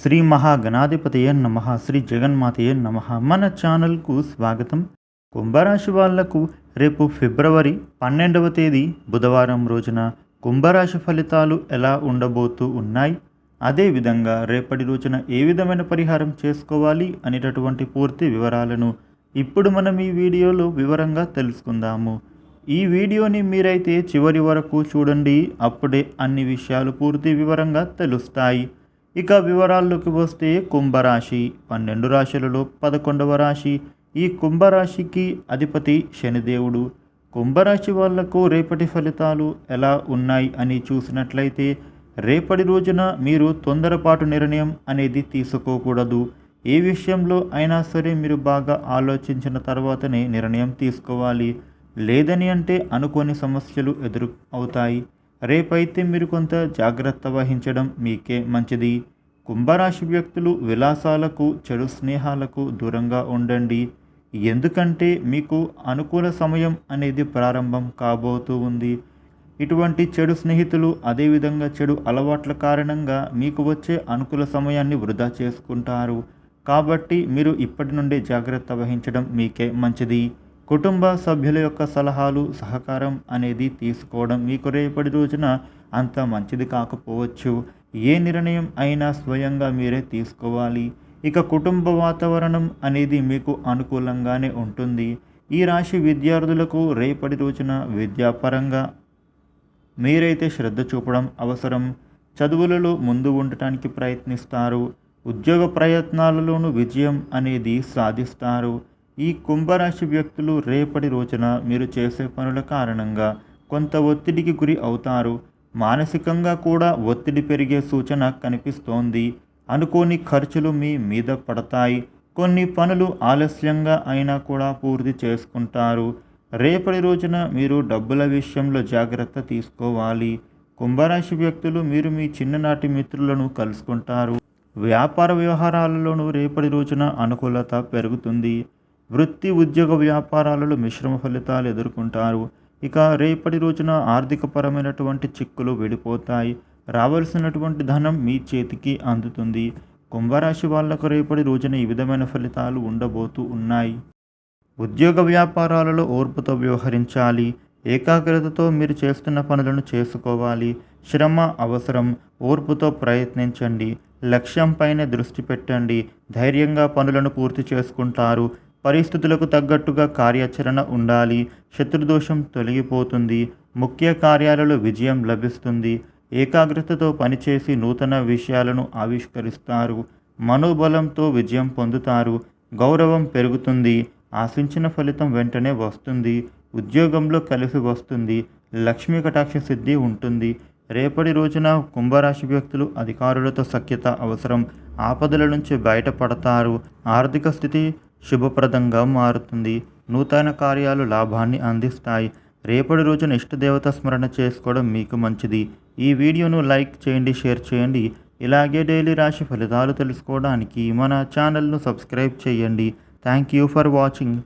శ్రీ మహాగణాధిపతయ నమ శ్రీ జగన్మాతయ నమ. మన ఛానల్కు స్వాగతం. కుంభరాశి వాళ్ళకు రేపు ఫిబ్రవరి పన్నెండవ తేదీ బుధవారం రోజున కుంభరాశి ఫలితాలు ఎలా ఉండబోతూ ఉన్నాయి? అదేవిధంగా రేపటి రోజున ఏ విధమైన పరిహారం చేసుకోవాలి అనేటటువంటి పూర్తి వివరాలను ఇప్పుడు మనం ఈ వీడియోలో వివరంగా తెలుసుకుందాము. ఈ వీడియోని మీరైతే చివరి వరకు చూడండి అప్పుడే అన్ని విషయాలు పూర్తి వివరంగా తెలుస్తాయి. ఇక వివరాల్లోకి వస్తే కుంభరాశి. పన్నెండు రాశులలో పదకొండవ రాశి. ఈ కుంభరాశికి అధిపతి శనిదేవుడు. కుంభరాశి వాళ్ళకు రేపటి ఫలితాలు ఎలా ఉన్నాయి అని చూసినట్లయితే రేపటి రోజున మీరు తొందరపాటు నిర్ణయం అనేది తీసుకోకూడదు. ఏ విషయంలో అయినా సరే మీరు బాగా ఆలోచించిన తర్వాతనే నిర్ణయం తీసుకోవాలి. లేదని అంటే అనుకోని సమస్యలు ఎదురు అవుతాయి. రేపైతే మీరు కొంత జాగ్రత్త వహించడం మీకే మంచిది. కుంభరాశి వ్యక్తులు విలాసాలకు చెడు స్నేహాలకు దూరంగా ఉండండి. ఎందుకంటే మీకు అనుకూల సమయం అనేది ప్రారంభం కాబోతూ ఉంది. ఇటువంటి చెడు స్నేహితులు అదేవిధంగా చెడు అలవాట్ల కారణంగా మీకు వచ్చే అనుకూల సమయాన్ని వృధా చేసుకుంటారు. కాబట్టి మీరు ఇప్పటి నుండే జాగ్రత్త వహించడం మీకే మంచిది. కుటుంబ సభ్యుల యొక్క సలహాలు సహకారం అనేది తీసుకోవడం మీకు రేపటి రోజున అంత మంచిది కాకపోవచ్చు. ఏ నిర్ణయం అయినా స్వయంగా మీరే తీసుకోవాలి. ఇక కుటుంబ వాతావరణం అనేది మీకు అనుకూలంగానే ఉంటుంది. ఈ రాశి విద్యార్థులకు రేపటి రోజున విద్యాపరంగా మీరైతే శ్రద్ధ చూపడం అవసరం. చదువులలో ముందు ఉండటానికి ప్రయత్నిస్తారు. ఉద్యోగ ప్రయత్నాలలోనూ విజయం అనేది సాధిస్తారు. ఈ కుంభరాశి వ్యక్తులు రేపటి రోజున మీరు చేసే పనుల కారణంగా కొంత ఒత్తిడికి గురి అవుతారు. మానసికంగా కూడా ఒత్తిడి పెరిగే సూచన కనిపిస్తోంది. అనుకోని ఖర్చులు మీ మీద పడతాయి. కొన్ని పనులు ఆలస్యంగా అయినా కూడా పూర్తి చేసుకుంటారు. రేపటి రోజున మీరు డబ్బుల విషయంలో జాగ్రత్త తీసుకోవాలి. కుంభరాశి వ్యక్తులు మీరు మీ చిన్ననాటి మిత్రులను కలుసుకుంటారు. వ్యాపార వ్యవహారాలలోనూ రేపటి రోజున అనుకూలత పెరుగుతుంది. వృత్తి ఉద్యోగ వ్యాపారాలలో మిశ్రమ ఫలితాలు ఎదుర్కొంటారు. ఇక రేపటి రోజున ఆర్థికపరమైనటువంటి చిక్కులు విడిపోతాయి. రావాల్సినటువంటి ధనం మీ చేతికి అందుతుంది. కుంభరాశి వాళ్ళకు రేపటి రోజున ఈ విధమైన ఫలితాలు ఉండబోతూ ఉన్నాయి. ఉద్యోగ వ్యాపారాలలో ఓర్పుతో వ్యవహరించాలి. ఏకాగ్రతతో మీరు చేస్తున్న పనులను చేసుకోవాలి. శ్రమ అవసరం. ఓర్పుతో ప్రయత్నించండి. లక్ష్యంపైనే దృష్టి పెట్టండి. ధైర్యంగా పనులను పూర్తి చేసుకుంటారు. పరిస్థితులకు తగ్గట్టుగా కార్యాచరణ ఉండాలి. శత్రుదోషం తొలగిపోతుంది. ముఖ్య కార్యాలలో విజయం లభిస్తుంది. ఏకాగ్రతతో పనిచేసి నూతన విషయాలను ఆవిష్కరిస్తారు. మనోబలంతో విజయం పొందుతారు. గౌరవం పెరుగుతుంది. ఆశించిన ఫలితం వెంటనే వస్తుంది. ఉద్యోగంలో కలిసి వస్తుంది. లక్ష్మీ కటాక్ష సిద్ధి ఉంటుంది. రేపటి రోజున కుంభరాశి వ్యక్తులు అధికారులతో సఖ్యత అవసరం. ఆపదల నుంచి బయటపడతారు. ఆర్థిక స్థితి శుభప్రదంగా మారుతుంది. నూతన కార్యాలు లాభాన్ని అందిస్తాయి. రేపటి రోజున ఇష్టదేవత స్మరణ చేసుకోవడం మీకు మంచిది. ఈ వీడియోను లైక్ చేయండి షేర్ చేయండి. ఇలాగే డైలీ రాశి ఫలితాలు తెలుసుకోవడానికి మన ఛానల్ను సబ్స్క్రైబ్ చేయండి. Thank you for watching.